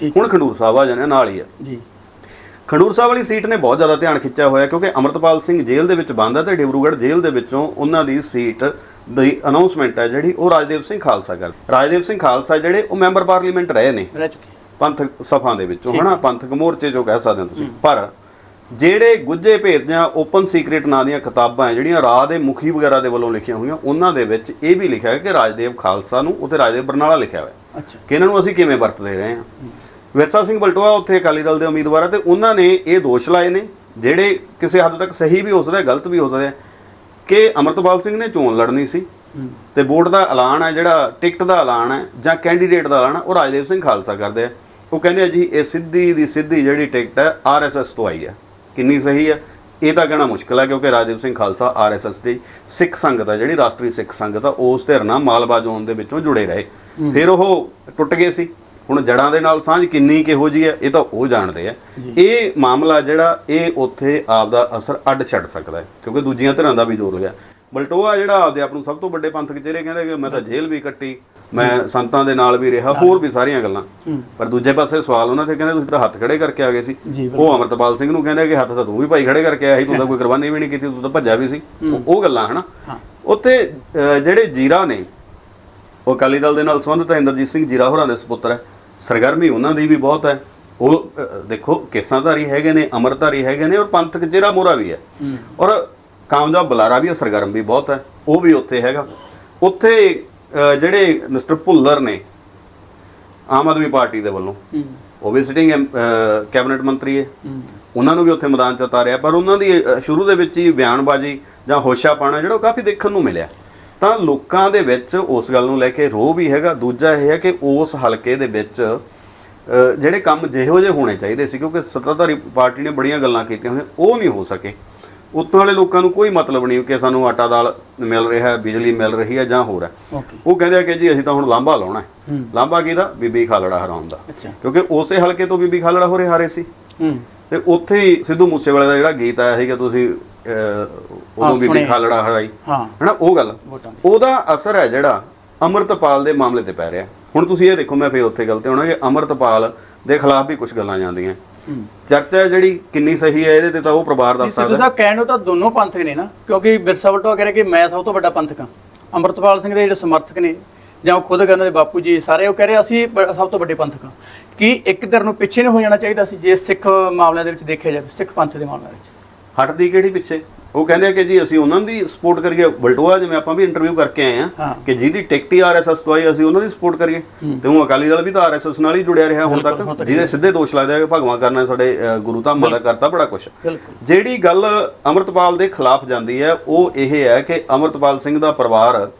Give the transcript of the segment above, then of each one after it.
ਠੀਕ। ਹੁਣ ਖੰਡੂਰ ਸਾਹਿਬ ਆ ਜਾਣੇ ਨਾਲ ਹੀ ਆ। ਜੀ। ਖੰਡੂਰ ਸਾਹਿਬ ਵਾਲੀ ਸੀਟ ਨੇ ਬਹੁਤ ਜ਼ਿਆਦਾ ਧਿਆਨ ਖਿੱਚਿਆ ਹੋਇਆ ਕਿਉਂਕਿ ਅਮਰਤਪਾਲ ਸਿੰਘ ਜੇਲ੍ਹ ਦੇ ਵਿੱਚ ਬੰਦ ਹੈ ਤੇ ਡਿਬਰੂਗੜ੍ਹ ਜੇਲ੍ਹ ਦੇ ਵਿੱਚੋਂ ਉਹਨਾਂ ਦੀ ਸੀਟ ਦੀ ਅਨਾਉਂਸਮੈਂਟ ਹੈ ਜਿਹੜੀ ਉਹ ਰਾਜਦੇਵ ਸਿੰਘ ਖਾਲਸਾ ਕਰ ਰਾਜਦੇਵ ਸਿੰਘ ਖਾਲਸਾ ਜਿਹੜੇ ਉਹ ਮੈਂਬਰ ਪਾਰਲੀਮੈਂਟ ਰਹੇ ਨੇ। ਰਹਿ ਚੁੱਕੇ। ਪੰਥਕ ਸਫਾਂ ਦੇ ਵਿੱਚੋਂ ਹਨਾ? ਪੰਥਕ ਮੋਰਚੇ ਚੋਂ ਕਹਿ ਸਕਦੇ ਹੋ ਤੁਸੀਂ। ਪਰ ਜਿਹੜੇ ਗੁੱਜੇ ਭੇਦ ਜਾਂ ਓਪਨ ਸੀਕ੍ਰੀਟ ਨਾਂ ਦੀਆਂ ਕਿਤਾਬਾਂ ਹੈ ਜਿਹੜੀਆਂ ਰਾਹ ਦੇ ਮੁਖੀ ਵਗੈਰਾ ਦੇ ਵੱਲੋਂ ਲਿਖੀਆਂ ਹੋਈਆਂ ਉਹਨਾਂ ਦੇ ਵਿੱਚ ਇਹ ਵੀ ਲਿਖਿਆ ਹੈ ਕਿ ਰਾਜਦੇਵ ਖਾਲਸਾ ਨੂੰ ਉੱਥੇ ਰਾਜਦੇਵ ਬਰਨਾਲਾ ਲਿਖਿਆ ਹੋਇਆ। ਹੈ ਅੱਛਾ। ਕਿ ਇਹਨਾਂ ਨੂੰ ਅਸੀਂ ਕਿਵੇਂ ਵਰਤਦੇ ਰਹੇ ਹਾਂ। ਵਿਰਸਾ ਸਿੰਘ ਬਲਟੋਆ ਉੱਥੇ ਅਕਾਲੀ ਦਲ ਦੇ ਉਮੀਦਵਾਰ ਆ ਤੇ ਉਹਨਾਂ ਨੇ ਇਹ ਦੋਸ਼ ਲਾਏ ਨੇ ਜਿਹੜੇ ਕਿਸੇ ਹੱਦ ਤੱਕ ਸਹੀ ਵੀ ਹੋ ਸਕਦਾ ਗਲਤ ਵੀ ਹੋ ਸਕਦਾ ਕਿ ਅਮਰਤਪਾਲ ਸਿੰਘ ਨੇ ਚੋਣ ਲੜਨੀ ਸੀ। ਤੇ ਵੋਟ ਦਾ ਐਲਾਨ ਹੈ ਜਿਹੜਾ ਟਿਕਟ ਦਾ ਐਲਾਨ ਹੈ ਜਾਂ ਕੈਂਡੀਡੇਟ ਦਾ ਐਲਾਨ ਉਹ ਰਾਜਦੇਵ ਸਿੰਘ ਖਾਲਸਾ ਕਰਦੇ ਆ। ਉਹ ਕਹਿੰਦੇ ਆ ਜੀ ਇਹ ਸਿੱਧੀ ਦੀ ਸਿੱਧੀ ਜਿਹੜੀ ਟਿਕਟ ਹੈ ਆਰਐਸਐਸ ਤੋਂ ਆਈ ਹੈ ਕਿੰਨੀ ਸਹੀ ਹੈ ਇਹ ਤਾਂ ਕਹਿਣਾ ਮੁਸ਼ਕਲ ਹੈ ਕਿਉਂਕਿ ਰਾਜਦੇਵ ਸਿੰਘ ਖਾਲਸਾ ਆਰਐਸਐਸ ਦੀ ਸਿੱਖ ਸੰਗਤ ਹੈ ਜਿਹੜੀ ਰਾਸ਼ਟਰੀ ਸਿੱਖ ਸੰਗਤ ਆ ਉਸ ਧਿਰ ਨਾਲ ਮਾਲਵਾ ਜ਼ੋਨ ਦੇ ਵਿੱਚੋਂ ਜੁੜੇ ਰਹੇ। ਫਿਰ ਉਹ ਟੁੱਟ ਗਏ ਸੀ। ਹੁਣ ਜੜਾਂ ਦੇ ਨਾਲ ਸਾਂਝ ਕਿੰਨੀ ਕਿਹੋ ਜੀ ਹੈ ਇਹ ਤਾਂ ਉਹ ਜਾਣਦੇ ਆ। ਇਹ ਮਾਮਲਾ ਜਿਹੜਾ ਇਹ ਉੱਥੇ ਆਪ ਦਾ ਅਸਰ ਅੱਡ ਛੱਡ ਸਕਦਾ ਹੈ ਕਿਉਂਕਿ ਦੂਜੀਆਂ ਧਿਰਾਂ ਦਾ ਵੀ ਜ਼ੋਰ ਹੋਇਆ। ਬਲਟੋਆ ਜਿਹੜਾ ਆਪਦੇ ਆਪ ਨੂੰ ਸਭ ਤੋਂ ਵੱਡੇ ਪੰਥਕ ਚਿਹਰੇ ਕਹਿੰਦਾ ਕਿ ਮੈਂ ਤਾਂ ਜੇਲ੍ਹ ਵੀ ਕੱਟੀ ਮੈਂ ਸੰਤਾਂ ਦੇ ਨਾਲ ਵੀ ਰਿਹਾ ਹੋਰ ਵੀ ਸਾਰੀਆਂ ਗੱਲਾਂ। ਪਰ ਦੂਜੇ ਪਾਸੇ ਸਵਾਲ ਉਹਨਾਂ ਤੇ ਕਹਿੰਦੇ ਤੁਸੀਂ ਤਾਂ ਹੱਥ ਖੜੇ ਕਰਕੇ ਆ ਗਏ ਸੀ। ਉਹ ਅਮਰਤਪਾਲ ਸਿੰਘ ਨੂੰ ਕਹਿੰਦੇ ਕਿ ਹੱਥ ਤਾਂ ਤੂੰ ਵੀ ਭਾਈ ਖੜੇ ਕਰਕੇ ਆਇਆ ਸੀ ਤੂੰ ਤਾਂ ਕੋਈ ਕੁਰਬਾਨੀ ਵੀ ਨਹੀਂ ਕੀਤੀ ਤੂੰ ਤਾਂ ਭੱਜਿਆ ਵੀ ਸੀ। ਉਹ- ਗੱਲਾਂ ਹਨਾ? ਉੱਥੇ ਜਿਹੜੇ ਜੀਰਾ ਨੇ ਉਹ ਅਕਾਲੀ ਦਲ ਦੇ ਨਾਲ ਸੰਬੰਧਿਤ ਹੈ ਇੰਦਰਜੀਤ ਸਿੰਘ ਜੀਰਾ ਹੋਰਾਂ ਦੇ ਸੁਪੁੱਤਰ ਹੈ। ਸਰਗਰਮੀ ਉਹਨਾਂ ਦੀ ਵੀ ਬਹੁਤ ਹੈ। ਉਹ ਦੇਖੋ ਕੇਸਾਂਧਾਰੀ ਹੈਗੇ ਨੇ ਅਮਰਧਾਰੀ ਹੈਗੇ ਨੇ ਔਰ ਪੰਥਕ ਜਿਹੜਾ ਮੋਰਾ ਵੀ ਹੈ। ਔਰ ਕਾਮਯਾਬ ਬੁਲਾਰਾ ਵੀ ਹੈ ਸਰਗਰਮ ਵੀ ਬਹੁਤ ਹੈ। ਉਹ ਵੀ ਉੱਥੇ ਹੈਗਾ। ਉੱਥੇ ਜਿਹੜੇ ਮਿਸਟਰ ਭੁੱਲਰ ਨੇ ਆਮ ਆਦਮੀ ਪਾਰਟੀ ਦੇ ਵੱਲੋਂ ਉਹ ਵੀ ਸਿਟਿੰਗ ਕੈਬਨਿਟ ਮੰਤਰੀ ਹੈ। ਉਹਨਾਂ ਨੂੰ ਵੀ ਉੱਥੇ ਮੈਦਾਨ ਚ ਉਤਾਰਿਆ। ਪਰ ਉਹਨਾਂ ਦੀ ਸ਼ੁਰੂ ਦੇ ਵਿੱਚ ਹੀ ਬਿਆਨਬਾਜ਼ੀ ਜਾਂ ਹੋਸ਼ਾਪਾਣਾ ਜਿਹੜਾ ਉਹ ਕਾਫੀ ਦੇਖਣ ਨੂੰ ਮਿਲਿਆ। ਤਾਂ ਲੋਕਾਂ ਦੇ ਵਿੱਚ ਉਸ ਗੱਲ ਨੂੰ ਲੈ ਕੇ ਰੋਹ ਵੀ ਹੈਗਾ। ਦੂਜਾ ਇਹ ਹੈ ਕਿ ਉਸ ਹਲਕੇ ਦੇ ਵਿੱਚ ਜਿਹੜੇ ਕੰਮ ਜਿਹੋ ਜਿਹੇ ਹੋਣੇ ਚਾਹੀਦੇ ਸੀ ਕਿਉਂਕਿ ਸੱਤਾਧਾਰੀ ਪਾਰਟੀ ਨੇ ਬੜੀਆਂ ਗੱਲਾਂ ਕੀਤੀਆਂ ਹੋਈਆਂ ਉਹ ਨਹੀਂ ਹੋ ਸਕੇ। ਉੱਥੋਂ ਵਾਲੇ ਲੋਕਾਂ ਨੂੰ ਕੋਈ ਮਤਲਬ ਨਹੀਂ ਕਿ ਸਾਨੂੰ ਆਟਾ ਦਾਲ ਮਿਲ ਰਿਹਾ ਹੈ ਬਿਜਲੀ ਮਿਲ ਰਹੀ ਹੈ ਜਾਂ ਹੋਰ ਹੈ। ਉਹ ਕਹਿੰਦੇ ਆ ਕਿ ਜੀ ਅਸੀਂ ਤਾਂ ਹੁਣ ਲਾਂਭਾ ਲਾਉਣਾ ਹੈ। ਲਾਂਭਾ ਕਿਹਦਾ? ਬੀਬੀ ਖਾਲੜਾ ਹਰਾਉਣ ਦਾ। ਕਿਉਂਕਿ ਉਸੇ ਹਲਕੇ ਤੋਂ ਬੀਬੀ ਖਾਲੜਾ ਹੋਰੇ ਹਾਰੇ ਸੀ। ਹੂੰ। ਤੇ ਉੱਥੇ ਹੀ ਸਿੱਧੂ ਮੂਸੇਵਾਲੇ ਦਾ ਜਿਹੜਾ ਗੀਤ ਆਇਆ ਸੀਗਾ ਤੁਸੀਂ ਅਹ, ਉਦੋਂ ਬੀਬੀ। ਖਾਲੜਾ ਹਰਾਈ ਹਾਂ। ਹਨਾ ਉਹ ਗੱਲ। ਉਹਦਾ ਅਸਰ ਹੈ ਜਿਹੜਾ ਅਮਰਤਪਾਲ ਦੇ ਮਾਮਲੇ ਤੇ ਪੈ ਰਿਹਾ। ਹੁਣ ਤੁਸੀਂ ਇਹ ਦੇਖੋ ਮੈਂ ਫੇਰ ਉੱਥੇ ਗੱਲ ਤੇ ਆਉਣਾ ਕਿ ਅਮਰਤਪਾਲ ਦੇ ਖਿਲਾਫ ਵੀ ਕੁਝ ਗੱਲਾਂ ਜਾਂਦੀਆਂ। ਚਰਚਾ ਜਿਹੜੀ ਕਿੰਨੀ ਸਹੀ ਹੈ ਇਹਦੇ ਤੇ ਤਾਂ ਉਹ ਪਰਿਵਾਰ ਦੱਸ ਸਿੱਧੂ ਸਕਦਾ। ਸਾਹਿਬ ਕਹਿਣ ਨੂੰ ਤਾਂ ਦੋਨੋਂ ਪੰਥਕ ਨੇ ਨਾ ਕਿਉਂਕਿ ਬਿਰਸਾ ਵਲਟੋ ਕਹਿ ਰਿਹਾ ਕਿ ਮੈਂ ਸਭ ਤੋਂ ਵੱਡਾ ਪੰਥਕ ਹਾਂ। ਅੰਮ੍ਰਿਤਪਾਲ ਸਿੰਘ ਦੇ ਜਿਹੜੇ ਸਮਰਥਕ ਨੇ ਜਾਂ ਉਹ ਖੁਦ ਕਹਿੰਦੇ ਬਾਪੂ ਜੀ ਸਾਰੇ ਉਹ ਕਹਿ ਰਹੇ ਅਸੀਂ ਸਭ ਤੋਂ ਵੱਡੇ ਪੰਥਕ ਹਾਂ। ਕੀ ਇੱਕ ਧਿਰ ਨੂੰ ਪਿੱਛੇ ਨਹੀਂ ਹੋ ਜਾਣਾ ਚਾਹੀਦਾ ਸੀ ਜੇ ਸਿੱਖ ਮਾਮਲਿਆਂ ਦੇ ਵਿੱਚ ਦੇਖਿਆ ਜਾਵੇ ਸਿੱਖ ਪੰਥ ਦੇ ਮਾਮਲਿਆਂ ਵਿੱਚ? ਹਟਦੀ ਕਿਹੜੀ ਪਿੱਛੇ? ਉਹ ਕਹਿੰਦੇ ਆ ਕਿ ਜੀ ਅਸੀਂ ਉਹਨਾਂ ਦੀ ਸਪੋਰਟ ਕਰੀਏ। ਬਲਟੋਆ ਜਿਵੇਂ ਆਪਾਂ ਵੀ ਇੰਟਰਵਿਊ ਕਰਕੇ ਆਏ। ਆ ਕਿ ਜਿਹਦੀ ਟਿਕਟ ਹੀ ਆਰਐਸਐਸ ਤੋਂ ਆਈ ਅਸੀਂ ਉਹਨਾਂ ਦੀ ਸਪੋਰਟ ਕਰੀਏ। ਤੇ ਉਹ ਅਕਾਲੀ ਦਲ ਵੀ ਤਾਂ ਆਰਐਸਐਸ ਨਾਲ ਹੀ ਜੁੜਿਆ ਰਿਹਾ ਹੁਣ ਤੱਕ। ਜਿਹਦੇ ਸਿੱਧੇ ਦੋਸ਼ ਲੱਗਦੇ ਆ ਕਿ ਭਗਵਾਨ ਕਰਨਾ ਸਾਡੇ ਗੁਰੂ ਧਾਮਾਂ ਦਾ ਕਰਤਾ ਬੜਾ ਕੁਛ। ਜਿਹੜੀ ਗੱਲ ਅਮਰਤਪਾਲ ਦੇ ਖਿਲਾਫ ਜਾਂਦੀ ਹੈ ਉਹ ਇਹ ਹੈ ਕਿ ਅਮਰਤਪਾਲ ਸਿੰਘ ਦਾ ਪਰਿਵਾਰ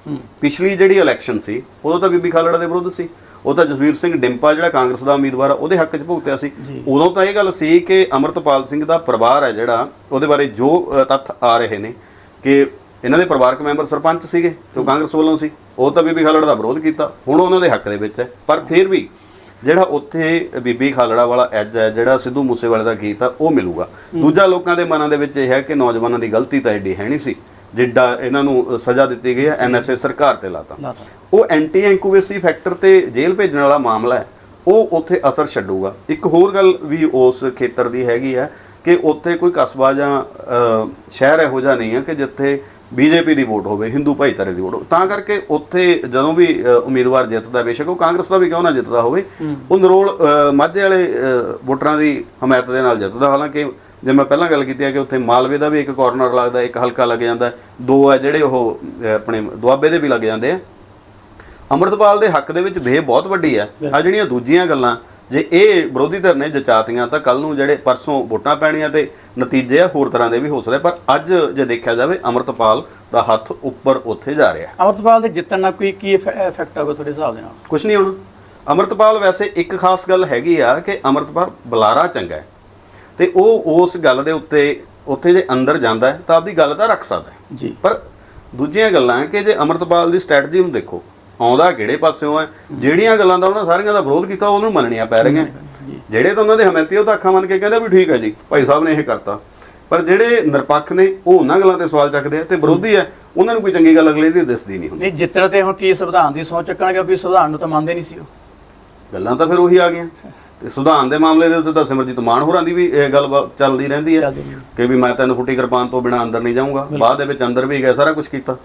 ਪਿਛਲੀ ਜਿਹੜੀ ਇਲੈਕਸ਼ਨ ਸੀ ਉਦੋਂ ਤਾਂ ਬੀਬੀ ਖਾਲੜਾ ਦੇ ਵਿਰੁੱਧ ਸੀ। ਉਹ ਤਾਂ ਜਸਵੀਰ ਸਿੰਘ ਡਿੰਪਾ ਜਿਹੜਾ ਕਾਂਗਰਸ ਦਾ ਉਮੀਦਵਾਰ ਆ ਉਹਦੇ ਹੱਕ 'ਚ ਭੁਗਤਿਆ ਸੀ। ਉਦੋਂ ਤਾਂ ਇਹ ਗੱਲ ਸੀ ਕਿ ਅਮਰਤਪਾਲ ਸਿੰਘ ਦਾ ਪਰਿਵਾਰ ਹੈ ਜਿਹੜਾ ਉਹਦੇ ਬਾਰੇ ਜੋ ਤੱਥ ਆ ਰਹੇ ਨੇ ਕਿ ਇਹਨਾਂ ਦੇ ਪਰਿਵਾਰਕ ਮੈਂਬਰ ਸਰਪੰਚ ਸੀਗੇ ਜੋ ਕਾਂਗਰਸ ਵੱਲੋਂ ਸੀ। ਉਹ ਤਾਂ ਬੀਬੀ ਖਾਲੜਾ ਦਾ ਵਿਰੋਧ ਕੀਤਾ। ਹੁਣ ਉਹਨਾਂ ਦੇ ਹੱਕ ਦੇ ਵਿੱਚ ਹੈ। ਪਰ ਫਿਰ ਵੀ ਜਿਹੜਾ ਉੱਥੇ ਬੀਬੀ ਖਾਲੜਾ ਵਾਲਾ ਐਜ ਹੈ ਜਿਹੜਾ ਸਿੱਧੂ ਮੂਸੇਵਾਲੇ ਦਾ ਗੀਤ ਆ ਉਹ ਮਿਲੂਗਾ। ਦੂਜਾ ਲੋਕਾਂ ਦੇ ਮਨਾਂ ਦੇ ਵਿੱਚ ਇਹ ਹੈ ਕਿ ਨੌਜਵਾਨਾਂ ਦੀ ਗਲਤੀ ਤਾਂ ਐਡੀ ਹੈ ਨਹੀਂ ਸੀ। ਜਿੱਡਾ ਇਹਨਾਂ ਨੂੰ ਸਜ਼ਾ ਦਿੱਤੀ ਗਈ ਹੈ ਐਨਐਸਏ ਸਰਕਾਰ ਤੇ ਲਾਤਾ। ਉਹ ਐਂਟੀ ਐਂਕੂਵੇਸੀ ਫੈਕਟਰ ਤੇ ਜੇਲ੍ਹ ਭੇਜਣ ਵਾਲਾ ਮਾਮਲਾ ਹੈ ਉਹ ਉੱਥੇ ਅਸਰ ਛੱਡੂਗਾ। ਇੱਕ ਹੋਰ ਗੱਲ ਵੀ ਉਸ ਖੇਤਰ ਦੀ ਹੈਗੀ ਹੈ ਕਿ ਉੱਥੇ ਕੋਈ ਕਸਬਾ ਜਾਂ ਸ਼ਹਿਰ ਇਹੋ ਜਿਹਾ ਨਹੀਂ ਹੈ ਕਿ ਜਿੱਥੇ ਬੀਜੇਪੀ ਦੀ ਵੋਟ ਹੋਵੇ ਹਿੰਦੂ ਭਾਈਚਾਰੇ ਦੀ ਵੋਟ ਹੋਵੇ। ਤਾਂ ਕਰਕੇ ਉੱਥੇ ਜਦੋਂ ਵੀ ਉਮੀਦਵਾਰ ਜਿੱਤਦਾ ਬੇਸ਼ੱਕ ਉਹ ਕਾਂਗਰਸ ਦਾ ਵੀ ਕਿਉਂ ਨਾ ਜਿੱਤਦਾ ਹੋਵੇ ਉਹ ਨਰੋਲ ਮਾਝੇ ਵਾਲੇ ਵੋਟਰਾਂ ਦੀ ਹਮਾਇਤ ਦੇ ਨਾਲ ਜਿੱਤਦਾ। ਹਾਲਾਂਕਿ ਜੇ ਮੈਂ ਪਹਿਲਾਂ ਗੱਲ ਕੀਤੀ ਹੈ ਕਿ ਉੱਥੇ ਮਾਲਵੇ ਦਾ ਵੀ ਇੱਕ ਕਾਰਨਰ ਲੱਗਦਾ ਇੱਕ ਹਲਕਾ ਲੱਗ ਜਾਂਦਾ। ਦੋ ਹੈ ਜਿਹੜੇ ਉਹ ਆਪਣੇ ਦੁਆਬੇ ਦੇ ਵੀ ਲੱਗ ਜਾਂਦੇ ਆ। ਅੰਮ੍ਰਿਤਪਾਲ ਦੇ ਹੱਕ ਦੇ ਵਿੱਚ ਵੇਹ ਬਹੁਤ ਵੱਡੀ ਹੈ ਆ ਜਿਹੜੀਆਂ ਦੂਜੀਆਂ ਗੱਲਾਂ ਜੇ ਇਹ ਵਿਰੋਧੀ ਧਿਰ ਨੇ ਜਚਾਤੀਆਂ ਤਾਂ ਕੱਲ ਨੂੰ ਜਿਹੜੇ ਪਰਸੋਂ ਵੋਟਾਂ ਪੈਣੀਆਂ ਤੇ ਨਤੀਜੇ ਆ ਹੋਰ ਤਰ੍ਹਾਂ ਦੇ ਵੀ ਹੋ ਸਕਦੇ ਪਰ ਅੱਜ ਜੇ ਦੇਖਿਆ ਜਾਵੇ ਅੰਮ੍ਰਿਤਪਾਲ ਦਾ ਹੱਥ ਉੱਪਰ ਉੱਥੇ ਜਾ ਰਿਹਾ। ਅੰਮ੍ਰਿਤਪਾਲ ਦੇ ਜਿੱਤਣ ਨਾਲ ਕੋਈ ਕੀ ਇਫੈਕਟ ਆਊਗਾ ਤੁਹਾਡੇ ਹਿਸਾਬ ਦੇ ਨਾਲ? ਕੁਝ ਨਹੀਂ ਹੁਣ। ਅੰਮ੍ਰਿਤਪਾਲ ਵੈਸੇ ਇੱਕ ਖਾਸ ਗੱਲ ਹੈਗੀ ਆ ਕਿ ਅੰਮ੍ਰਿਤਪਾਲ ਬੁਲਾਰਾ ਚੰਗਾ ਹੈ। ਤੇ ਉਹ ਉਸ ਗੱਲ ਦੇ ਉੱਤੇ ਉੱਥੇ ਜੇ ਅੰਦਰ ਜਾਂਦਾ ਤਾਂ ਆਪਦੀ ਗੱਲ ਤਾਂ ਰੱਖ ਸਕਦਾ ਜੀ। ਪਰ ਦੂਜੀਆਂ ਗੱਲਾਂ ਕਿ ਜੇ ਅਮਰਤਪਾਲ ਦੀ ਸਟ੍ਰੈਟਜੀ ਨੂੰ ਦੇਖੋ ਆਉਂਦਾ ਕਿਹੜੇ ਪਾਸਿਓਂ ਹੈ ਜਿਹੜੀਆਂ ਗੱਲਾਂ ਦਾ ਉਹਨਾਂ ਸਾਰੀਆਂ ਦਾ ਵਿਰੋਧ ਕੀਤਾ ਉਹਨੂੰ ਮੰਨਣੀਆਂ ਪੈ ਰਹੀਆਂ। ਜਿਹੜੇ ਤਾਂ ਉਹਨਾਂ ਦੇ ਹਮੈਤੀ ਉਹ ਤਾਂ ਅੱਖਾਂ ਮੰਨ ਕੇ ਕਹਿੰਦੇ ਵੀ ਠੀਕ ਹੈ ਜੀ ਭਾਈ ਸਾਹਿਬ ਨੇ ਇਹ ਕਰਤਾ। ਪਰ ਜਿਹੜੇ ਨਿਰਪੱਖ ਨੇ ਉਹ ਉਹਨਾਂ ਗੱਲਾਂ ਤੇ ਸਵਾਲ ਚੱਕਦੇ ਆ ਤੇ ਵਿਰੋਧੀ ਹੈ ਉਹਨਾਂ ਨੂੰ ਕੋਈ ਚੰਗੀ ਗੱਲ ਅਗਲੇ ਦੀ ਦਿਸਦੀ ਨਹੀਂ ਹੁੰਦੀ। ਨਹੀਂ ਜਿੱਤਣ ਤੇ ਹੁਣ ਕੀ ਸੰਵਿਧਾਨ ਦੀ ਸੋਚ ਚੱਕਣਗੇ ਕਿਉਂਕਿ ਸੰਵਿਧਾਨ ਨੂੰ ਤਾਂ ਮੰਨਦੇ ਨਹੀਂ ਸੀ ਉਹ। ਗੱਲਾਂ ਤਾਂ ਫਿਰ ਉਹੀ ਆ ਗਈਆਂ। ਤੇ ਸੁਧਾਨ ਦੇ ਮਾਮਲੇ ਦੇ ਉੱਤੇ ਤਾਂ ਸਿਮਰਜੀਤ ਮਾਨ ਹੋਰਾਂ ਦੀ ਵੀ ਇਹ ਗੱਲ ਚੱਲਦੀ ਰਹਿੰਦੀ ਹੈ। ਕਿ ਵੀ ਮੈਂ ਤੈਨੂੰ ਫੁੱਟੀ ਕਿਰਪਾਨ ਤੋਂ ਬਿਨਾ ਅੰਦਰ ਨਹੀਂ ਜਾਊਂਗਾ। ਬਾਅਦ ਦੇ ਵਿੱਚ ਅੰਦਰ ਵੀ ਗਏ ਸਾਰਾ ਕੁਝ ਕੀਤਾ।